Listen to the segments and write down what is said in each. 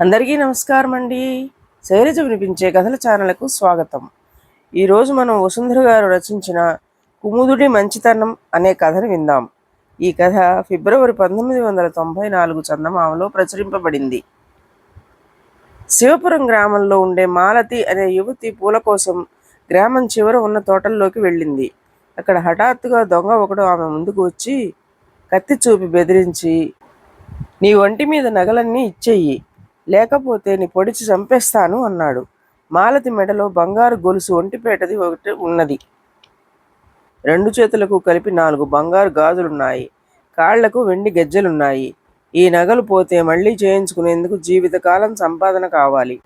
అందరికీ నమస్కారం అండి శైలజ వినిపించే కథల ఛానల్కు స్వాగతం. ఈరోజు మనం వసుంధర గారు రచించిన కుముదుడి మంచితనం అనే కథను విందాం. ఈ కథ ఫిబ్రవరి పంతొమ్మిది వందల తొంభై నాలుగు చందమామలో ప్రచురింపబడింది. శివపురం గ్రామంలో ఉండే మాలతి అనే యువతి పూల కోసం గ్రామం చివర ఉన్న తోటల్లోకి వెళ్ళింది. అక్కడ హఠాత్తుగా దొంగ ఒకడు ఆమె ముందుకు వచ్చి కత్తి చూపి బెదిరించి నీ ఒంటి మీద నగలన్నీ ఇచ్చేయి. లేకపోతే నీ పొడిచి చంపేస్తాను అన్నాడు. మాలతి మెడలో బంగారు గొలుసు ఒంటిపేటది ఒకటి ఉన్నది. రెండు చేతులకు కలిపి నాలుగు బంగారు గాజులున్నాయి. కాళ్ళకు వెండి గజ్జెలున్నాయి. ఈ నగలు పోతే మళ్ళీ చేయించుకునేందుకు జీవితకాలం సంపాదన కావాలి.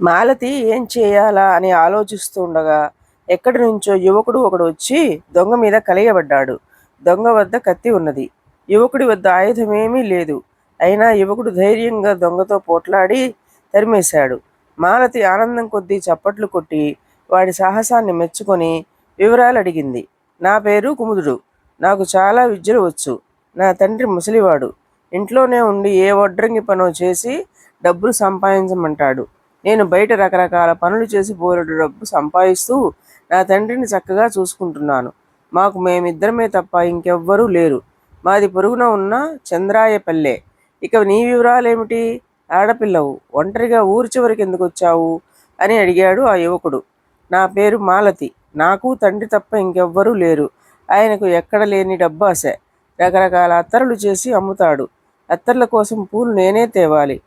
మాలతి ఏం చేయాలా అని ఆలోచిస్తూ ఉండగా ఎక్కడి నుంచో యువకుడు ఒకడు వచ్చి దొంగ మీద కలియబడ్డాడు. దొంగ వద్ద కత్తి ఉన్నది. యువకుడి వద్ద ఆయుధమేమీ లేదు. అయినా యువకుడు ధైర్యంగా దొంగతో పోట్లాడి తరిమేశాడు. మాలతి ఆనందం కొద్దీ చప్పట్లు కొట్టి వాడి సాహసాన్ని మెచ్చుకొని వివరాలు అడిగింది నా పేరు కుముదుడు. నాకు చాలా విద్యలు వచ్చు. నా తండ్రి ముసలివాడు. ఇంట్లోనే ఉండి ఏ వడ్రంగి పనో చేసి డబ్బులు సంపాదించమంటాడు. నేను బయట రకరకాల పనులు చేసి బోలెడు డబ్బు సంపాదిస్తూ నా తండ్రిని చక్కగా చూసుకుంటున్నాను. మాకు మేమిద్దరమే తప్ప ఇంకెవ్వరూ లేరు. మాది పొరుగున ఉన్న చంద్రాయపల్లె. ఇక నీ వివరాలేమిటి? ఆడపిల్లవు ఒంటరిగా ఊరి చివరికి ఎందుకు వచ్చావు? అని అడిగాడు ఆ యువకుడు. నా పేరు మాలతి నాకు తండ్రి తప్ప ఇంకెవ్వరూ లేరు. ఆయనకు ఎక్కడ లేని డబ్బాస రకరకాల అత్తర్లు చేసి అమ్ముతాడు. అత్తర్ల కోసం పూలు నేనే తేవాలి.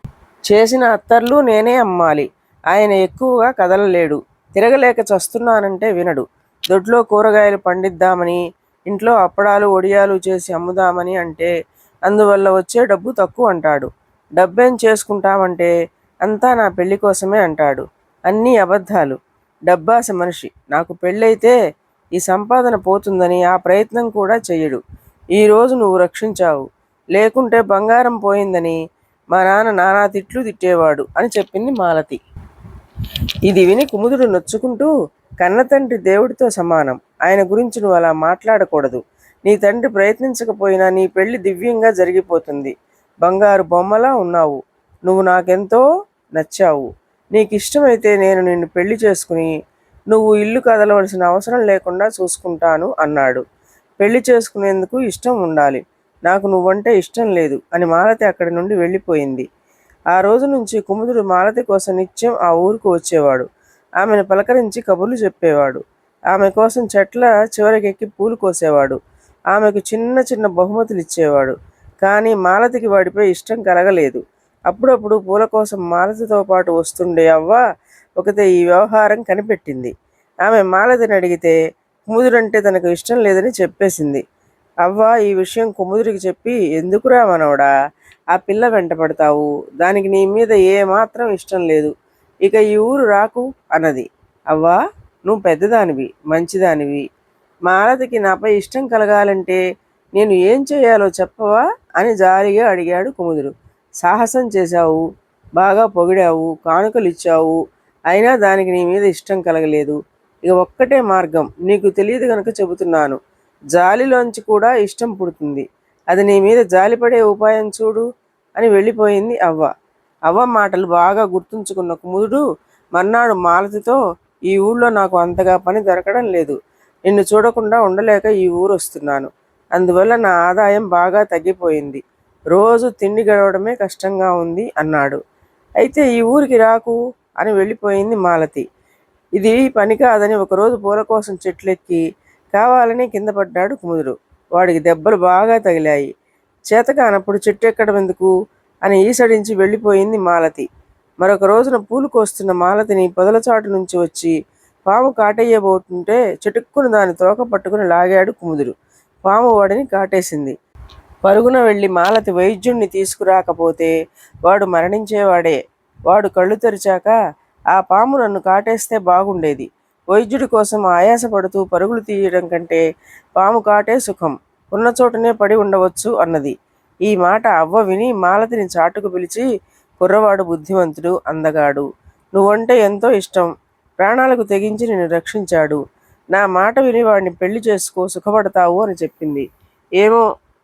చేసిన అత్తర్లు నేనే అమ్మాలి. ఆయన ఎక్కువగా కదలలేడు. తిరగలేక చస్తున్నానంటే వినడు. దొడ్లో కూరగాయలు పండిద్దామని ఇంట్లో అప్పడాలు ఒడియాలు చేసి అమ్ముదామని అంటే అందువల్ల వచ్చే డబ్బు తక్కువ అంటాడు. డబ్బేం చేసుకుంటామంటే అంతా నా పెళ్ళి కోసమే అంటాడు. అన్నీ అబద్ధాలు. డబ్బాస మనిషి. నాకు పెళ్ళైతే ఈ సంపాదన పోతుందని ఆ ప్రయత్నం కూడా చెయ్యడు. ఈరోజు నువ్వు రక్షించావు. లేకుంటే బంగారం పోయిందని మా నాన్న నానా తిట్లు తిట్టేవాడు అని చెప్పింది మాలతి. ఇది విని కుముదుడు నొచ్చుకుంటూ కన్నతండ్రి దేవుడితో సమానం. ఆయన గురించి నువ్వు అలా మాట్లాడకూడదు. నీ తండ్రి ప్రయత్నించకపోయినా నీ పెళ్ళి దివ్యంగా జరిగిపోతుంది. బంగారు బొమ్మలా ఉన్నావు. నువ్వు నాకెంతో నచ్చావు. నీకు ఇష్టమైతే నేను నిన్ను పెళ్ళి చేసుకుని నువ్వు ఇల్లు కదలవలసిన అవసరం లేకుండా చూసుకుంటాను అన్నాడు. పెళ్ళి చేసుకునేందుకు ఇష్టం ఉండాలి. నాకు నువ్వంటే ఇష్టం లేదు అని మాలతి అక్కడి నుండి వెళ్ళిపోయింది. ఆ రోజు నుంచి కుముదుడు మాలతి కోసం నిత్యం ఆ ఊరుకు వచ్చేవాడు. ఆమెను పలకరించి కబుర్లు చెప్పేవాడు. ఆమె కోసం చెట్ల చివరికెక్కి పూలు కోసేవాడు. ఆమెకు చిన్న చిన్న బహుమతులు ఇచ్చేవాడు. కానీ మాలతికి వాడిపై ఇష్టం కలగలేదు. అప్పుడప్పుడు పూల కోసం మాలతితో పాటు వస్తుండే అవ్వ ఒకతే ఈ వ్యవహారం కనిపెట్టింది. ఆమె మాలతిని అడిగితే కుముదుడంటే తనకు ఇష్టం లేదని చెప్పేసింది. అవ్వ ఈ విషయం కుముదుడికి చెప్పి ఎందుకురా మనవడా ఆ పిల్ల వెంట పడతావు? దానికి నీ మీద ఏమాత్రం ఇష్టం లేదు. ఇక ఈ ఊరు రాకు అన్నది. అవ్వా నువ్వు పెద్దదానివి మంచిదానివి. మాలతికి నాపై ఇష్టం కలగాలంటే నేను ఏం చేయాలో చెప్పవా అని జాలిగా అడిగాడు కుముదుడు. సాహసం చేశావు బాగా పొగిడావు కానుకలు ఇచ్చావు అయినా దానికి నీ మీద ఇష్టం కలగలేదు. ఇక ఒక్కటే మార్గం నీకు తెలియదు కనుక చెబుతున్నాను. జాలిలోంచి కూడా ఇష్టం పుడుతుంది. అది నీ మీద జాలిపడే ఉపాయం చూడు అని వెళ్ళిపోయింది అవ్వ. అవ్వ మాటలు బాగా గుర్తుంచుకున్న కుముదుడు మర్నాడు మాలతితో ఈ ఊళ్ళో నాకు అంతగా పని దొరకడం లేదు. నిన్ను చూడకుండా ఉండలేక ఈ ఊరు వస్తున్నాను. అందువల్ల నా ఆదాయం బాగా తగ్గిపోయింది. రోజు తిండి గడవడమే కష్టంగా ఉంది అన్నాడు. అయితే ఈ ఊరికి రాకు అని వెళ్ళిపోయింది మాలతి. ఇది పని కాదని ఒకరోజు పూల కోసం చెట్లెక్కి కావాలని కింద పడ్డాడు కుముదుడు. వాడికి దెబ్బలు బాగా తగిలాయి. చేతకానప్పుడు చెట్టు ఎక్కడం ఎందుకు? అని ఈసడించి వెళ్ళిపోయింది మాలతి. మరొక రోజున పూలు కోస్తున్న మాలతిని పొదల చాటు నుంచి వచ్చి పాము కాటేయబోతుంటే చెటుక్కును దాని తోక పట్టుకుని లాగాడు కుముదుడు. పాము వాడిని కాటేసింది. పరుగున వెళ్ళి మాలతి వైద్యుణ్ణి తీసుకురాకపోతే వాడు మరణించేవాడే. వాడు కళ్ళు తెరిచాక ఆ పాము నన్ను కాటేస్తే బాగుండేది. వైద్యుడి కోసం ఆయాసపడుతూ పరుగులు తీయడం కంటే పాము కాటే సుఖం. ఉన్న చోటనే పడి ఉండవచ్చు అన్నది. ఈ మాట అవ్వ విని మాలతిని చాటుకు పిలిచి కుర్రవాడు బుద్ధిమంతుడు అందగాడు. నువ్వంటే ఎంతో ఇష్టం. ప్రాణాలకు తెగించి నిన్ను రక్షించాడు. నా మాట విని వాడిని పెళ్ళి చేసుకో సుఖపడతావు అని చెప్పింది. ఏమో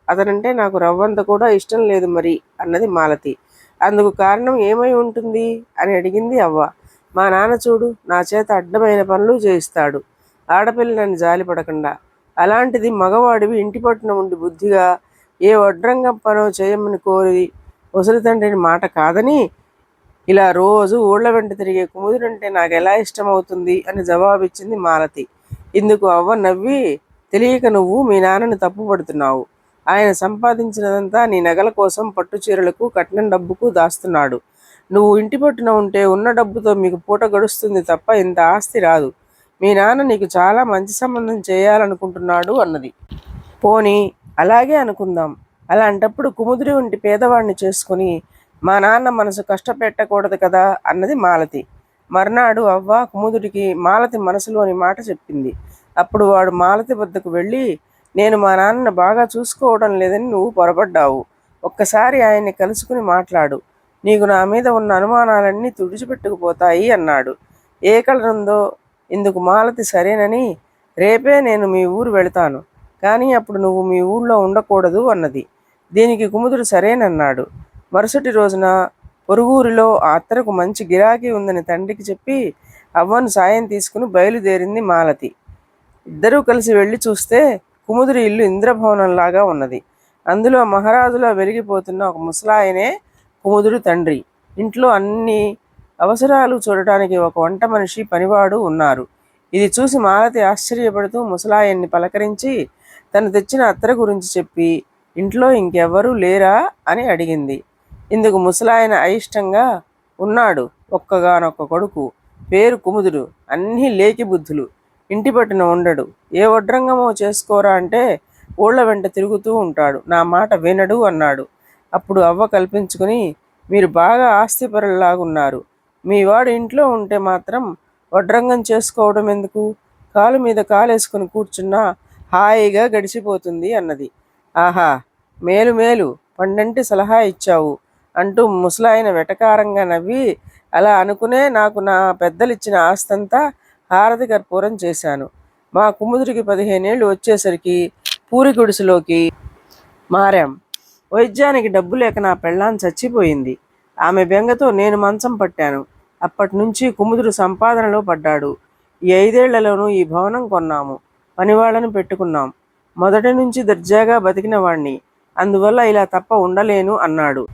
అతనంటే నాకు రవ్వంత కూడా ఇష్టం లేదు మరి అన్నది మాలతి. అందుకు కారణం ఏమై ఉంటుంది అని అడిగింది అవ్వ. మా నాన్న చూడు నా చేత అడ్డమైన పనులు చేయిస్తాడు. ఆడపిల్ల నన్ను జాలిపడకుండా అలాంటిది మగవాడివి ఇంటి పట్టున ఉండి బుద్ధిగా ఏ వడ్రంగం పనో చేయమని కోరి ముసలి తండ్రిని మాట కాదని ఇలా రోజు ఊళ్ళ వెంట తిరిగే కుముదురంటే నాకు ఎలా ఇష్టమవుతుంది అని జవాబిచ్చింది మాలతి. ఇందుకు అవ్వ నవ్వి తెలియక నువ్వు మీ నాన్నని తప్పుపడుతున్నావు. ఆయన సంపాదించినదంతా నీ నగల కోసం పట్టు చీరలకు కట్నం డబ్బుకు దాస్తున్నాడు. నువ్వు ఇంటి పట్టున ఉంటే ఉన్న డబ్బుతో మీకు పూట గడుస్తుంది తప్ప ఇంత ఆస్తి రాదు. మీ నాన్న నీకు చాలా మంచి సంబంధం చేయాలనుకుంటున్నాడు అన్నది. పోనీ అలాగే అనుకుందాం. అలాంటప్పుడు కుముదిరి వంటి పేదవాడిని చేసుకుని మా నాన్న మనసు కష్టపెట్టకూడదు కదా అన్నది మాలతి. మర్నాడు అవ్వ కుముదుడికి మాలతి మనసులోని మాట చెప్పింది. అప్పుడు వాడు మాలతి వద్దకు వెళ్ళి నేను మా నాన్నను బాగా చూసుకోవడం లేదని నువ్వు పొరపడ్డావు. ఒక్కసారి ఆయన్ని కలుసుకుని మాట్లాడు. నీకు నా మీద ఉన్న అనుమానాలన్నీ తుడిచిపెట్టుకుపోతాయి అన్నాడు. ఏ కలరుందో ఇందుకు మాలతి సరేనని రేపే నేను మీ ఊరు వెళతాను. కానీ అప్పుడు నువ్వు మీ ఊళ్ళో ఉండకూడదు అన్నది. దీనికి కుముదుడు సరేనన్నాడు. మరుసటి రోజున పొరుగురిలో ఆ అత్తరకు మంచి గిరాకీ ఉందని తండ్రికి చెప్పి అవ్వను సాయం తీసుకుని బయలుదేరింది మాలతి. ఇద్దరూ కలిసి వెళ్ళి చూస్తే కుముదురి ఇల్లు ఇంద్రభవనంలాగా ఉన్నది. అందులో మహారాజులో వెలిగిపోతున్న ఒక ముసలాయనే కుముదుడు తండ్రి. ఇంట్లో అన్ని అవసరాలు చూడటానికి ఒక వంట మనిషి పనివాడు ఉన్నారు. ఇది చూసి మాలతి ఆశ్చర్యపడుతూ ముసలాయన్ని పలకరించి తను తెచ్చిన అత్తర గురించి చెప్పి ఇంట్లో ఇంకెవ్వరూ లేరా? అని అడిగింది. ఇందుకు ముసలాయన అయిష్టంగా ఉన్నాడు ఒక్కగానొక్క కొడుకు. పేరు కుముదుడు అన్నీ లేకి బుద్ధులు. ఇంటి పట్టున ఉండడు. ఏ వడ్రంగమో చేసుకోరా అంటే ఊళ్ళ వెంట తిరుగుతూ ఉంటాడు. నా మాట వినడు అన్నాడు. అప్పుడు అవ్వ కల్పించుకుని మీరు బాగా ఆస్తిపరులాగున్నారు మీ వాడు ఇంట్లో ఉంటే మాత్రం వడ్రంగం చేసుకోవడం ఎందుకు? కాలు మీద కాలేసుకుని కూర్చున్నా హాయిగా గడిచిపోతుంది అన్నది. ఆహా మేలు మేలు పండంటి సలహా ఇచ్చావు. అంటూ ముసలాయన వెటకారంగా నవ్వి అలా అనుకునే నాకు నా పెద్దలిచ్చిన ఆస్తంతా హారతి కర్పూరం చేశాను. మా కుముదురికి పదిహేనేళ్ళు వచ్చేసరికి పూరి గుడిసెలోకి మారాం. వైద్యానికి డబ్బు లేక నా పెళ్ళాం చచ్చిపోయింది. ఆమె బెంగతో నేను మంచం పట్టాను. అప్పటి నుంచి కుముదుడు సంపాదనలో పడ్డాడు. ఈ ఐదేళ్ళలోనూ ఈ భవనం కొన్నాము. పనివాళ్ళని పెట్టుకున్నాం. మొదటి నుంచి దర్జాగా బతికిన వాణ్ణి. అందువల్ల ఇలా తప్ప ఉండలేను అన్నాడు.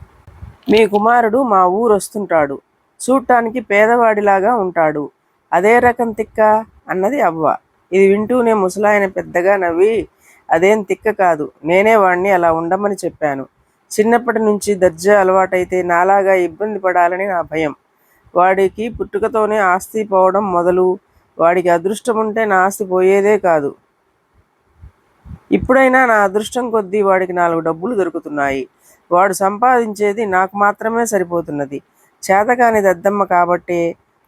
మీ కుమారుడు మా ఊరు వస్తుంటాడు చూడటానికి పేదవాడిలాగా ఉంటాడు. అదే రకం తిక్క అన్నది అవ్వ. ఇది వింటూనే ముసలాయన పెద్దగా నవ్వి అదేం తిక్క కాదు. నేనే వాణ్ణి అలా ఉండమని చెప్పాను. చిన్నప్పటి నుంచి దర్జా అలవాటైతే నాలాగా ఇబ్బంది పడాలని నా భయం. వాడికి పుట్టుకతోనే ఆస్తి పోవడం మొదలు. వాడికి అదృష్టం ఉంటే నా ఆస్తి పోయేదే కాదు. ఇప్పుడైనా నా అదృష్టం కొద్దీ వాడికి నాలుగు డబ్బులు దొరుకుతున్నాయి. వాడు సంపాదించేది నాకు మాత్రమే సరిపోతున్నది. చేతకాని దద్దమ్మ కాబట్టే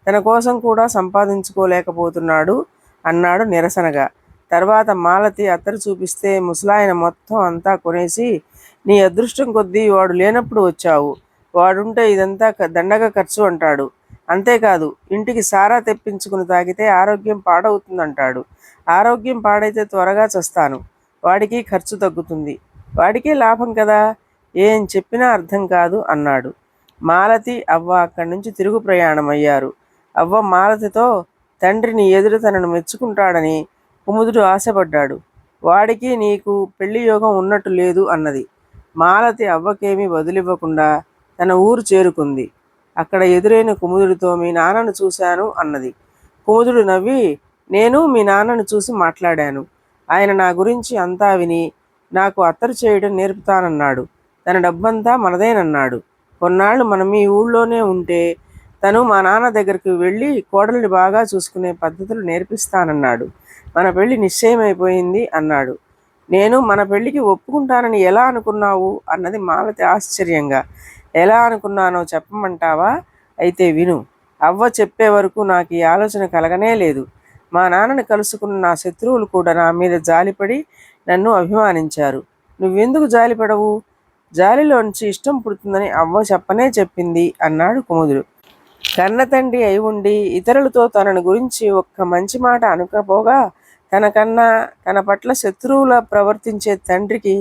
తన కోసం కూడా సంపాదించుకోలేకపోతున్నాడు అన్నాడు నిరసనగా. తర్వాత మాలతి అత్తరు చూపిస్తే ముసలాయన మొత్తం అంతా కొనేసి నీ అదృష్టం కొద్దీ వాడు లేనప్పుడు వచ్చావు. వాడుంటే ఇదంతా దండగా దండగ ఖర్చు అంటాడు. అంతేకాదు ఇంటికి సారా తెప్పించుకుని తాగితే ఆరోగ్యం పాడవుతుందంటాడు. ఆరోగ్యం పాడైతే త్వరగా చస్తాను. వాడికి ఖర్చు తగ్గుతుంది. వాడికే లాభం కదా? ఏం చెప్పినా అర్థం కాదు అన్నాడు. మాలతి అవ్వ అక్కడి నుంచి తిరుగు ప్రయాణం అయ్యారు అవ్వ మాలతితో తండ్రిని ఎదురు తనను మెచ్చుకుంటాడని కుముదుడు ఆశపడ్డాడు. వాడికి నీకు పెళ్ళి యోగం ఉన్నట్టు లేదు అన్నది. మాలతి అవ్వకేమీ వదిలివ్వకుండా తన ఊరు చేరుకుంది. అక్కడ ఎదురైన కుముదుడితో మీ నాన్నను చూశాను అన్నది. కుముదుడు నవ్వి నేను మీ నాన్నను చూసి మాట్లాడాను. ఆయన నా గురించి అంతా విని నాకు అత్తరు చేయడం నేర్పుతానన్నాడు. తన డబ్బంతా మనదేనన్నాడు. కొన్నాళ్ళు మనం ఈ ఊళ్ళోనే ఉంటే తను మా నాన్న దగ్గరికి వెళ్ళి కోడల్ని బాగా చూసుకునే పద్ధతులు నేర్పిస్తానన్నాడు. మన పెళ్ళి నిశ్చయమైపోయింది అన్నాడు. నేను మన పెళ్ళికి ఒప్పుకుంటానని ఎలా అనుకున్నావు? అన్నది మాలతి ఆశ్చర్యంగా. ఎలా అనుకున్నానో చెప్పమంటావా? అయితే విను. అవ్వ చెప్పే వరకు నాకు ఈ ఆలోచన కలగనే లేదు. మా నాన్నని కలుసుకున్న నా శత్రువులు కూడా నా మీద జాలిపడి నన్ను అభిమానించారు. నువ్వెందుకు జాలిపడవు? జాలిలోంచి ఇష్టం పుడుతుందని అవ్వ చెప్పనే చెప్పింది అన్నాడు కుముదుడు. కన్నతండ్రి అయి ఉండి ఇతరులతో తనను గురించి ఒక్క మంచి మాట అనుకపోగా తనకన్నా తన పట్ల శత్రువులా ప్రవర్తించే తండ్రికి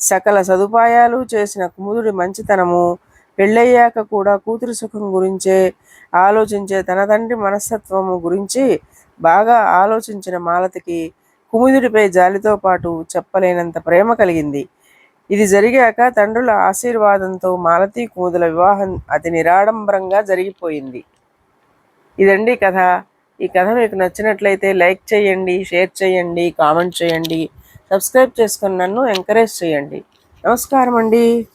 సకల సదుపాయాలు చేసిన కుముదుడి మంచితనము పెళ్ళయ్యాక కూడా కూతురు సుఖం గురించే ఆలోచించే తన తండ్రి మనస్తత్వము గురించి బాగా ఆలోచించిన మాలతికి కుముదుడిపై జాలితో పాటు చెప్పలేనంత ప్రేమ కలిగింది. ఇది జరిగాక తండ్రుల ఆశీర్వాదంతో మాలతి కుముదుల వివాహం అతి నిరాడంబరంగా జరిగిపోయింది. ఇదండి కథ. ఈ కథ మీకు నచ్చినట్లయితే లైక్ చేయండి షేర్ చేయండి కామెంట్ చేయండి సబ్స్క్రైబ్ చేసుకుని నన్ను ఎంకరేజ్ చేయండి. నమస్కారం అండి